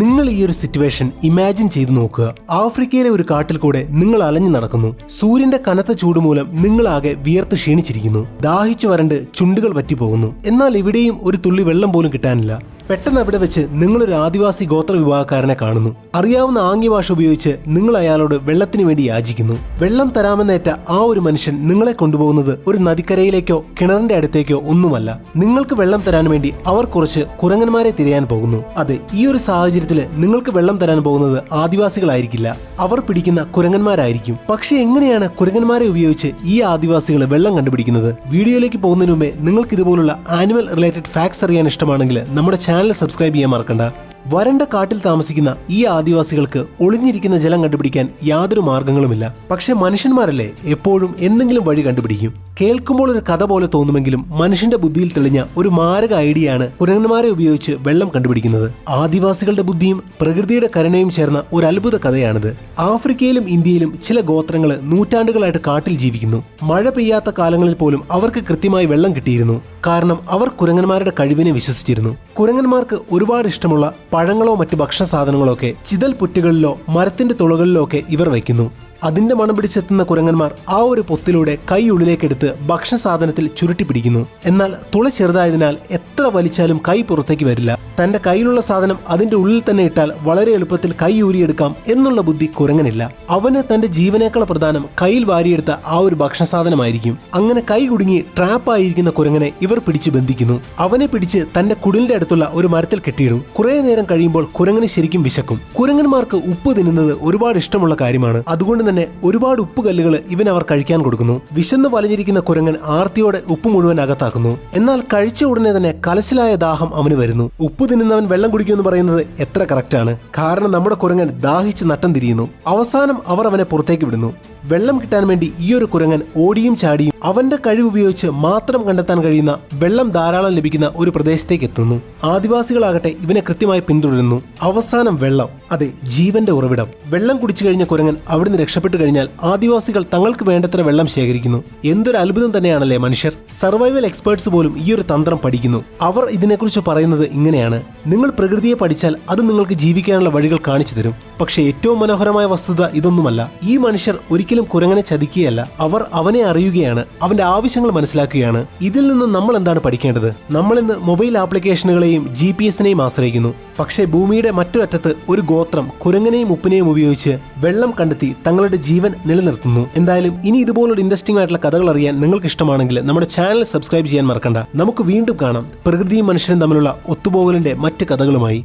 നിങ്ങൾ ഈ ഒരു സിറ്റുവേഷൻ ഇമാജിൻ ചെയ്തു നോക്കുക. ആഫ്രിക്കയിലെ ഒരു കാട്ടിൽ കൂടെ നിങ്ങൾ അലഞ്ഞു നടക്കുന്നു. സൂര്യന്റെ കനത്ത ചൂട് മൂലം നിങ്ങളാകെ വിയർത്ത് ക്ഷീണിച്ചിരിക്കുന്നു. ദാഹിച്ചു വരണ്ട് ചുണ്ടുകൾ വറ്റിപ്പോകുന്നു എന്നാൽ ഇവിടെയും ഒരു തുള്ളി വെള്ളം പോലും കിട്ടാനില്ല. പെട്ടെന്ന് അവിടെ വെച്ച് നിങ്ങളൊരു ആദിവാസി ഗോത്ര വിഭാഗക്കാരനെ കാണുന്നു. അറിയാവുന്ന ആംഗ്യ ഭാഷ ഉപയോഗിച്ച് നിങ്ങൾ അയാളോട് വെള്ളത്തിന് വേണ്ടി യാചിക്കുന്നു. വെള്ളം തരാമെന്നേറ്റ ആ ഒരു മനുഷ്യൻ നിങ്ങളെ കൊണ്ടുപോകുന്നത് ഒരു നദിക്കരയിലേക്കോ കിണറിന്റെ അടുത്തേക്കോ ഒന്നുമല്ല. നിങ്ങൾക്ക് വെള്ളം തരാൻ വേണ്ടി അവർ കുറച്ച് കുരങ്ങന്മാരെ തിരയാൻ പോകുന്നു. അതെ ഈ ഒരു സാഹചര്യത്തിൽ നിങ്ങൾക്ക് വെള്ളം തരാൻ പോകുന്നത് ആദിവാസികളായിരിക്കില്ല. അവർ പിടിക്കുന്ന കുരങ്ങന്മാരായിരിക്കും. പക്ഷേ എങ്ങനെയാണ് കുരങ്ങന്മാരെ ഉപയോഗിച്ച് ഈ ആദിവാസികൾ വെള്ളം കണ്ടുപിടിക്കുന്നത്? വീഡിയോയിലേക്ക് പോകുന്നതിന് മുമ്പേ നിങ്ങൾക്ക് ഇതുപോലുള്ള ആനിമൽ റിലേറ്റഡ് ഫാക്ട്സ് അറിയാൻ ഇഷ്ടമാണെങ്കിൽ നമ്മുടെ ചാനൽ സബ്സ്ക്രൈബ് ചെയ്യാൻ മറക്കണ്ട. വരണ്ട കാട്ടിൽ താമസിക്കുന്ന ഈ ആദിവാസികൾക്ക് ഒളിഞ്ഞിരിക്കുന്ന ജലം കണ്ടുപിടിക്കാൻ യാതൊരു മാർഗങ്ങളുമില്ല. പക്ഷെ മനുഷ്യന്മാരല്ലേ എപ്പോഴും എന്തെങ്കിലും വഴി കണ്ടുപിടിക്കും. കേൾക്കുമ്പോൾ ഒരു കഥ പോലെ തോന്നുമെങ്കിലും മനുഷ്യന്റെ ബുദ്ധിയിൽ തെളിഞ്ഞ ഒരു മാരക ഐഡിയയാണ് കുരങ്ങന്മാരെ ഉപയോഗിച്ച് വെള്ളം കണ്ടുപിടിക്കുന്നത്. ആദിവാസികളുടെ ബുദ്ധിയും പ്രകൃതിയുടെ കരുണയും ചേർന്ന ഒരു അത്ഭുത കഥയാണിത്. ആഫ്രിക്കയിലും ഇന്ത്യയിലും ചില ഗോത്രങ്ങൾ നൂറ്റാണ്ടുകളായിട്ട് കാട്ടിൽ ജീവിക്കുന്നു. മഴ പെയ്യാത്ത കാലങ്ങളിൽ പോലും അവർക്ക് കൃത്യമായി വെള്ളം കിട്ടിയിരുന്നു. കാരണം അവർ കുരങ്ങന്മാരുടെ കഴിവിനെ വിശ്വസിച്ചിരുന്നു. കുരങ്ങന്മാർക്ക് ഒരുപാട് ഇഷ്ടമുള്ള പഴങ്ങളോ മറ്റു ഭക്ഷണ സാധനങ്ങളോ ഒക്കെ ചിതൽ പുറ്റുകളിലോ മരത്തിന്റെ തുളകളിലോ ഒക്കെ ഇവർ വയ്ക്കുന്നു. അതിന്റെ മണം പിടിച്ചെത്തുന്ന കുരങ്ങന്മാർ ആ ഒരു പൊത്തിലൂടെ കൈ ഉള്ളിലേക്കെടുത്ത് ഭക്ഷണ സാധനത്തിൽ ചുരുട്ടി പിടിക്കുന്നു എന്നാൽ തുള ചെറുതായതിനാൽ എത്ര വലിച്ചാലും കൈ പുറത്തേക്ക് വരില്ല. തന്റെ കയ്യിലുള്ള സാധനം അതിന്റെ ഉള്ളിൽ തന്നെ ഇട്ടാൽ വളരെ എളുപ്പത്തിൽ കൈ ഊരിയെടുക്കാം എന്നുള്ള ബുദ്ധി കുരങ്ങനില്ല. അവന് തന്റെ ജീവനേക്കാൾ പ്രധാനം കയ്യിൽ വാരിയെടുത്ത ആ ഒരു ഭക്ഷണ സാധനമായിരിക്കും. അങ്ങനെ കൈ കുടുങ്ങി ട്രാപ്പായിരിക്കുന്ന കുരങ്ങനെ ഇവർ പിടിച്ച് ബന്ധിക്കുന്നു. അവനെ പിടിച്ച് തന്റെ കുടിലിന്റെ അടുത്തുള്ള ഒരു മരത്തിൽ കെട്ടിയിടും. കുറേ നേരം കഴിയുമ്പോൾ കുരങ്ങന് ശരിക്കും വിശക്കും. കുരങ്ങന്മാർക്ക് ഉപ്പ് തിന്നുന്നത് ഒരുപാട് ഇഷ്ടമുള്ള കാര്യമാണ്. അതുകൊണ്ട് തന്നെ ഒരുപാട് ഉപ്പ് കല്ലുകൾ ഇവൻ അവർ കഴിക്കാൻ കൊടുക്കുന്നു. വിശന്ന് വലഞ്ഞിരിക്കുന്ന കുരങ്ങൻ ആർത്തിയോടെ ഉപ്പ് മുഴുവൻ അകത്താക്കുന്നു. എന്നാൽ കഴിച്ച ഉടനെ തന്നെ കലശലായ ദാഹം അവന് വരുന്നു. ഉപ്പ് തിന്നുന്നവൻ വെള്ളം കുടിക്കുമെന്ന് പറയുന്നത് എത്ര കറക്റ്റാണ് കാരണം നമ്മുടെ കുരങ്ങൻ ദാഹിച്ച് നട്ടം തിരിയുന്നു. അവസാനം അവർ അവനെ പുറത്തേക്ക് വിടുന്നു. വെള്ളം കിട്ടാൻ വേണ്ടി ഈ ഒരു കുരങ്ങൻ ഓടിയും ചാടിയും അവന്റെ കഴിവ് ഉപയോഗിച്ച് മാത്രം കണ്ടെത്താൻ കഴിയുന്ന വെള്ളം ധാരാളം ലഭിക്കുന്ന ഒരു പ്രദേശത്തേക്ക് എത്തുന്നു. ആദിവാസികളാകട്ടെ ഇവനെ കൃത്യമായി പിന്തുടരുന്നു. അവസാനം വെള്ളം അതെ ജീവന്റെ ഉറവിടം. വെള്ളം കുടിച്ചു കഴിഞ്ഞ കുരങ്ങൻ അവിടുന്ന് രക്ഷപ്പെട്ടു കഴിഞ്ഞാൽ ആദിവാസികൾ തങ്ങൾക്ക് വേണ്ടത്ര വെള്ളം ശേഖരിക്കുന്നു. എന്തൊരു അത്ഭുതം തന്നെയാണല്ലേ മനുഷ്യർ? സർവൈവൽ എക്സ്പേർട്സ് പോലും ഈ ഒരു തന്ത്രം പഠിക്കുന്നു. അവർ ഇതിനെക്കുറിച്ച് പറയുന്നത് ഇങ്ങനെയാണ്. നിങ്ങൾ പ്രകൃതിയെ പഠിച്ചാൽ അത് നിങ്ങൾക്ക് ജീവിക്കാനുള്ള വഴികൾ കാണിച്ചു തരും. പക്ഷേ ഏറ്റവും മനോഹരമായ വസ്തുത ഇതൊന്നുമല്ല. ഈ മനുഷ്യർ ഒരിക്കലും കുരങ്ങനെ ചതിക്കുകയല്ല. അവർ അവനെ അറിയുകയാണ് അവന്റെ ആവശ്യങ്ങൾ മനസ്സിലാക്കുകയാണ്. ഇതിൽ നിന്ന് നമ്മൾ എന്താണ് പഠിക്കേണ്ടത്? നമ്മൾ ഇന്ന് മൊബൈൽ ആപ്ലിക്കേഷനുകളെയും ജി പി എസിനെയും ആശ്രയിക്കുന്നു. പക്ഷേ ഭൂമിയുടെ മറ്റൊരറ്റത്ത് ഒരു ഗോത്രം കുരങ്ങനെയും ഉപ്പിനെയും ഉപയോഗിച്ച് വെള്ളം കണ്ടെത്തി തങ്ങളുടെ ജീവൻ നിലനിർത്തുന്നു. എന്തായാലും ഇനി ഇതുപോലൊരു ഇൻട്രസ്റ്റിംഗ് ആയിട്ടുള്ള കഥകൾ അറിയാൻ നിങ്ങൾക്ക് ഇഷ്ടമാണെങ്കിൽ നമ്മുടെ ചാനൽ സബ്സ്ക്രൈബ് ചെയ്യാൻ മറക്കണ്ട. നമുക്ക് വീണ്ടും കാണാം. പ്രകൃതിയും മനുഷ്യനും തമ്മിലുള്ള ഒത്തുപോകലിന്റെ മറ്റ് കഥകളുമായി.